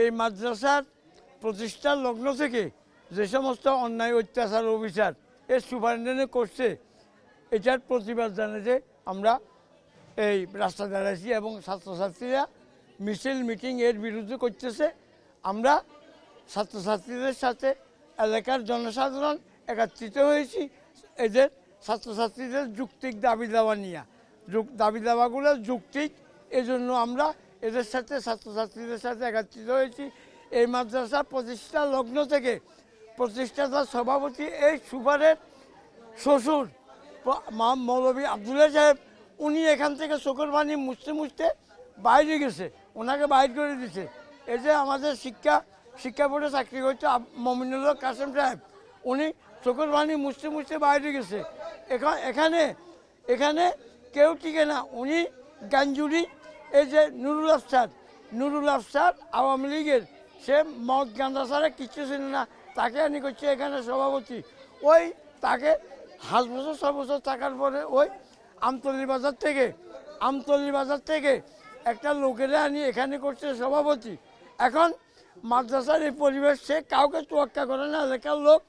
এই মাদ্রাসার প্রতিষ্ঠার লগ্ন থেকে যে সমস্ত অন্যায়, অত্যাচার, অবিচার এর সুপারিনটেন্ডেন্ট করছে, এটার প্রতিবাদ জানাতে আমরা এই রাস্তা দাঁড়াইছি এবং ছাত্রছাত্রীরা মিছিল, মিটিং এর বিরুদ্ধে করতেছে। আমরা ছাত্রছাত্রীদের সাথে এলাকার জনসাধারণ একত্রিত হয়েছি এদের ছাত্রছাত্রীদের যুক্তিক দাবি দাওয়া নিয়ে। দাবি দাওয়াগুলো যুক্তিক, এজন্য আমরা এদের সাথে ছাত্রছাত্রীদের সাথে একত্রিত হয়েছি। এই মাদ্রাসা প্রতিষ্ঠা লগ্ন থেকে প্রতিষ্ঠাতা সভাপতি এই সুপারের শ্বশুর মৌলভী আবদুল্লাহ সাহেব, উনি এখান থেকে চোখের পানি মুছতে মুছতে বাইরে গেছে। ওনাকে বাইর করে দিছে। এই যে আমাদের শিক্ষা শিক্ষা বোর্ডে চাকরি করছে আব- মমিনুল কাসেম সাহেব। উনি চোখের পানি মুছতে মুছতে বাইরে গেছে। এখানে এখানে কেউ টিকে না। উনি গাঞ্জুরি এই যে নুরুল আফসার নুরুল আফসার আওয়ামী লীগের, সে মদ গান্ধা ছাড়া কিচ্ছু ছিল না, তাকে আনি করছে এখানে সভাপতি। ওই তাকে হাত বছর ছ বছর থাকার পরে ওই আমতলি বাজার থেকে, আমতলি বাজার থেকে একটা লোকেরা আনি, এখানে করছে সভাপতি। এখন মাদ্রাসার এই পরিবেশ, সে কাউকে তোয়াক্কা করে না, এলাকার লোক।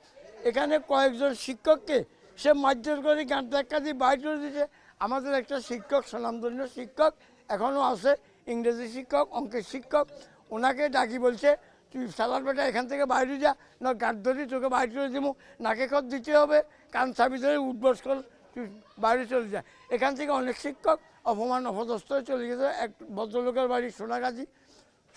এখানে কয়েকজন শিক্ষককে সে মারধর করে গান ধাক্কা দিয়ে বাইরে দিয়েছে। আমাদের একটা শিক্ষক, স্বনামধন্য শিক্ষক এখনও আছে, ইংরেজি শিক্ষক, অঙ্কের শিক্ষক, ওনাকে ডাকি বলছে, তুই সালার বেটা এখান থেকে বাইরে যা, না গাছ ধরি তোকে বাইরে করে দিব নাকে খত দিতে হবে, কান চাবি ধরে উঠবস কর, তুই বাইরে চলে যা। এখান থেকে অনেক শিক্ষক অপমান, অপদস্থ হয়ে চলে গেছে। এক ভদ্রলোকের বাড়ি সোনাগাজী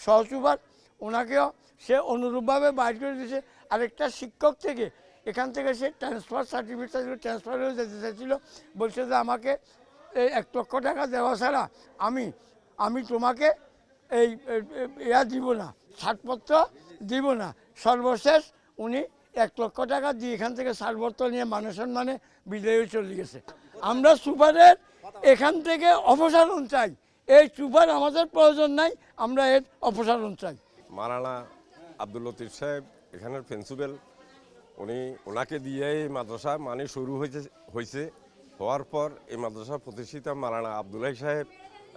সহসুবার ওনাকেও সে অনুরূপভাবে বাইর করে দিয়েছে। আরেকটা শিক্ষক থেকে এখান থেকে সে ট্রান্সফার সার্টিফিকেট চাইছিল ট্রান্সফার হয়ে যেতে চাইছিল। বলছে যে আমাকে এই এক লক্ষ টাকা দেওয়া ছাড়া আমি আমি তোমাকে এই ইয়া দিব না, ছাড়পত্র দিব না। সর্বশেষ উনি এক লক্ষ টাকা দিয়ে এখান থেকে ছাড়পত্র নিয়ে মানুষ মানে বিদায় চলে গেছে। আমরা সুপারের এখান থেকে অপসারণ চাই। এই সুপার আমাদের প্রয়োজন নাই, আমরা এর অপসারণ চাই। মারানা আব্দুল লতিফ সাহেব, এখানের প্রিন্সিপাল উনি ওনাকে দিয়ে এই মাদ্রাসা মানে শুরু হয়েছে হয়েছে। হওয়ার পর এই মাদ্রাসা প্রতিষ্ঠিত মারানা আবদুল্লাহ সাহেব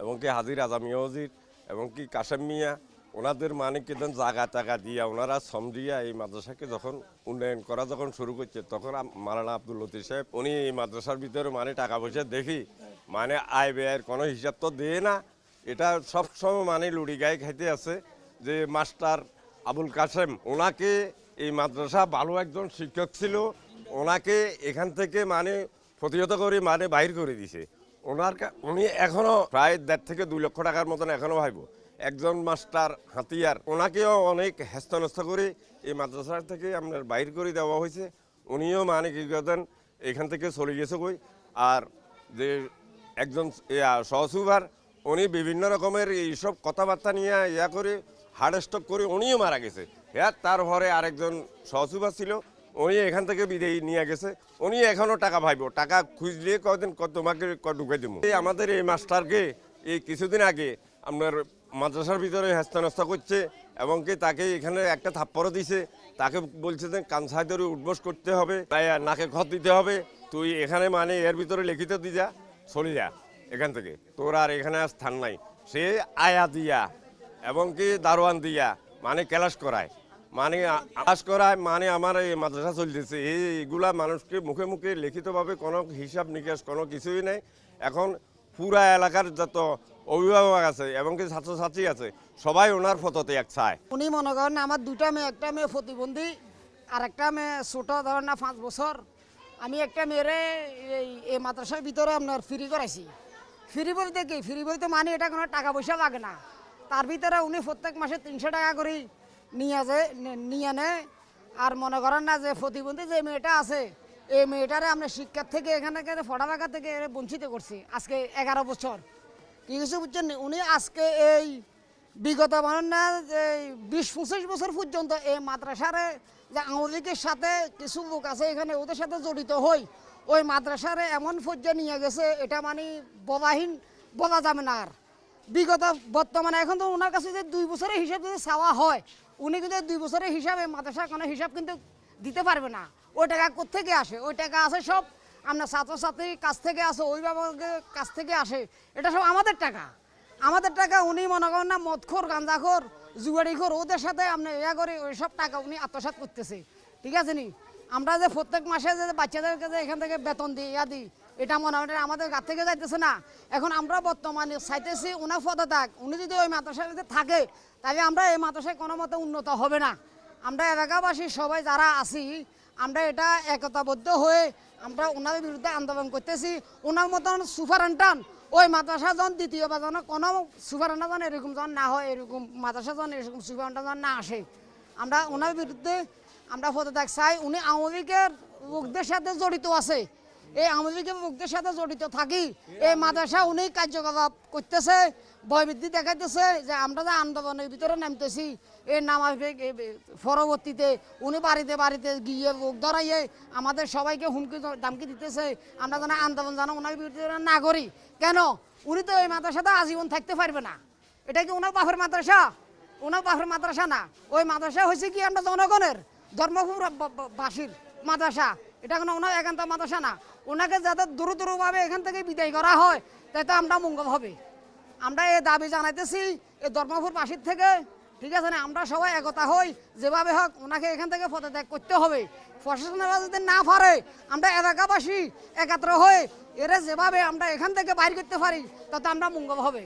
এবং কি হাজির আজামি হজির এবং কি কাশেম মিয়া, ওনাদের মানে কেতন জায়গা টাকা দিয়া, ওনারা শ্রম দিয়া এই মাদ্রাসাকে যখন উন্নয়ন করা যখন শুরু করছে, তখন মারানা আব্দুল লতিফ সাহেব, উনি এই মাদ্রাসার ভিতরে মানে টাকা পয়সা দেখি মানে আয় ব্যয়ের কোনো হিসাব তো দেয় না। এটা সবসময় মানে লুড়ি গায়ে খাইতে আছে যে মাস্টার আবুল কাসেম ওনাকে এই মাদ্রাসা ভালো একজন শিক্ষক ছিল। ওনাকে এখান থেকে মানে প্রতিহত করে মানে বাহির করে দিছে। ওনার উনি এখনও প্রায় দেড় থেকে দুই লক্ষ টাকার মতন এখনও ভাইব। একজন মাস্টার হাতিয়ার। ওনাকেও অনেক হেস্তনস্ত করে এই মাদ্রাসা থেকে আপনার বাহির করে দেওয়া হয়েছে। উনিও মানে কি করেন এখান থেকে চলে গেছে কই। আর যে একজন সহসুভার, উনি বিভিন্ন রকমের এইসব কথাবার্তা নিয়ে ইয়া করে হার্ট স্ট্রোক করে উনিও মারা গেছে। হ্যাঁ তার ঘরে আরেকজন সহসুভার ছিল উনি এখান থেকে বিদেয়ী নিয়ে গেছে। উনি এখনও টাকা ভাইব। টাকা খুঁজলে কদিন তোমাকে ঢুকে দেবো। এই আমাদের এই মাস্টারকে এই কিছুদিন আগে আপনার মাদ্রাসার ভিতরে হেস্তানস্তা করছে এবং কি তাকে এখানে একটা থাপ্পড়ও দিছে। তাকে বলছে যে কানসাই ধরে উঠবস করতে হবে, তাই নাকে খত দিতে হবে। তুই এখানে মানে এর ভিতরে লিখিত দি যা, চলে যা এখান থেকে। তোর আর এখানে আর স্থান নাই। সে আয়া দিয়া এবং কি দারোয়ান দিয়া মানে ক্যালাস করায়। মানে আ- ক্লাস করায় মানে আমার এই মাদ্রাসা চলতেছে। এই এগুলা মানুষকে মুখে মুখে লিখিতভাবে কোনো হিসাব নিকাশ, কোনো কিছুই নেই। এখন পুরা এলাকার যত অভিভাবক আছে এবং কি ছাত্রছাত্রী আছে, সবাই ওনার ফটোতে এক চায় উনি মনে করেন আমার দুটা মেয়ে, একটা মেয়ে প্রতিবন্ধী, আর একটা মেয়ে ছোট, ধরেন না পাঁচ বছর। আমি একটা মেয়েরে এই এই মাদ্রাসার ভিতরে আপনার ফ্রি করাইছি। ফ্রি বলতে কি? ফ্রি বলতে মানে এটা কোনো টাকা পয়সা লাগে না। তার ভিতরে উনি প্রত্যেক মাসে তিনশো টাকা করে। নিয়ে যায় নিয়ে নেয় আর মনে করেন না যে প্রতিবন্ধী যে মেয়েটা আছে, এই মেয়েটারে আমরা শিক্ষার থেকে এখানে পড়ালেখা থেকে বঞ্চিত করছি আজকে এগারো বছর। কি কিছু বুঝছেন? উনি আজকে এই বিগত মানে না যে বিশ পঁচিশ বছর পর্যন্ত এই মাদ্রাসারে যে আওয়ামী লীগের সাথে কিছু লোক আছে, এখানে ওদের সাথে জড়িত হই, ওই মাদ্রাসারে এমন পর্যায়ে নিয়ে গেছে, এটা মানে বলাহীন, বলা যাবে না আর। বিগত বর্তমানে এখন তো ওনার কাছে যে দুই বছরের হিসাব যদি চাওয়া হয় উনি কিন্তু দুই বছরের হিসাবে মাদ্রাসা কোনো হিসাব কিন্তু দিতে পারবে না। ওই টাকা কোথেকে আসে? ওই টাকা আসে সব আমরা ছাত্রছাত্রীর কাছ থেকে আসে, অভিভাবকের কাছ থেকে আসে। এটা সব আমাদের টাকা। আমাদের টাকা উনি মনে করেন না মদখোর, গাঁজাখোর জুয়ারি খোর ওদের সাথে আপনি ইয়া করে ওই সব টাকা উনি আত্মসাৎ করতেছে। ঠিক আছে নি? আমরা যে প্রত্যেক মাসে যে বাচ্চাদেরকে যে এখান থেকে বেতন দিই, ইয়া দিই এটা মনে হয় আমাদের গা থেকে যাইতেছে না। এখন আমরা বর্তমানে চাইতেছি ওনার পদে থাক উনি যদি ওই মাদ্রাসায় যদি থাকে, তাহলে আমরা এই মাদ্রাসায় কোনো মতে উন্নত হবে না। আমরা এলাকাবাসী সবাই যারা আছি, আমরা এটা একতাবদ্ধ হয়ে আমরা ওনাদের বিরুদ্ধে আন্দোলন করতেছি। ওনার মতন সুপারেন্টান ওই মাদ্রাসা জন দ্বিতীয়বার যেন কোনো সুপারেন্টা যেন এরকম জন না হয়, এরকম মাদ্রাসা জন, এরকম সুপারেন্টা জন না আসে। আমরা ওনার বিরুদ্ধে আমরা পদত্যাগ চাই। উনি আওয়ামী লীগের লোকদের সাথে জড়িত আছে। এই আওয়ামী লীগের লোকদের সাথে জড়িত থাকি এই মাদ্রাসা উনি কার্যকলাপ করতেছে ভয়বৃদ্ধি দেখাইতেছে যে আমরা যে আন্দোলনের ভিতরে নামতেছি এই নামাজ পরবর্তীতে উনি বাড়িতে বাড়িতে গিয়ে লোক ধরাইয়ে আমাদের সবাইকে হুমকি দামকি দিতেছে, আমরা যেন আন্দোলন জানো ওনার বিরুদ্ধে না করি। কেন? উনি তো এই মাদ্রাসাতে আজীবন থাকতে পারবে না। এটা কি ওনার বাপের মাদ্রাসা? ওনার বাপের মাদ্রাসা না। ওই মাদ্রাসা হয়েছে কি আমরা জনগণের ধর্মপুর বাসীর মাদ্রাসা। এটা কোনো ওনার একান্ত মাদ্রাসা না। ওনাকে যাতে দ্রুত দ্রুতভাবে এখান থেকে বিদায় করা হয়, তাতে আমরা মঙ্গল হবে। আমরা এই দাবি জানাইতেছি এই ধর্মপুর বাসীর থেকে, ঠিক আছে না? আমরা সবাই একতা হই, যেভাবে হোক ওনাকে এখান থেকে পদত্যাগ করতে হবে। প্রশাসনেরা যদি না পারে, আমরা এলাকাবাসী একাত্র হয়ে এরা যেভাবে আমরা এখান থেকে বাইর করতে পারি, তাতে আমরা মঙ্গল হবে।